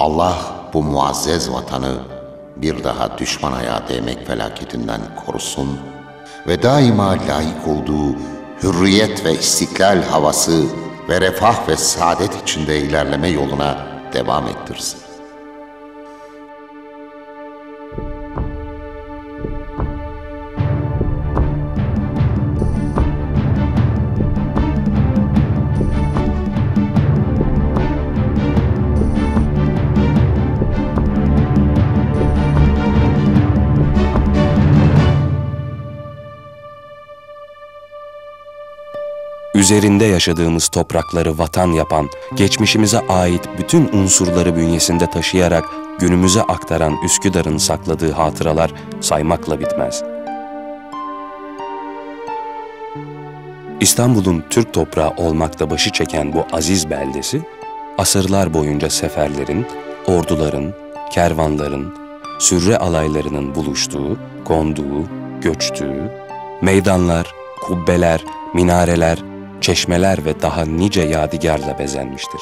Allah bu muazzez vatanı bir daha düşman ayağı değmek felaketinden korusun ve daima layık olduğu hürriyet ve istiklal havası ve refah ve saadet içinde ilerleme yoluna devam ettirsin. Üzerinde yaşadığımız toprakları vatan yapan, geçmişimize ait bütün unsurları bünyesinde taşıyarak günümüze aktaran Üsküdar'ın sakladığı hatıralar saymakla bitmez. İstanbul'un Türk toprağı olmakta başı çeken bu aziz beldesi, asırlar boyunca seferlerin, orduların, kervanların, sürre alaylarının buluştuğu, konduğu, göçtüğü, meydanlar, kubbeler, minareler, çeşmeler ve daha nice yadigarla bezenmiştir.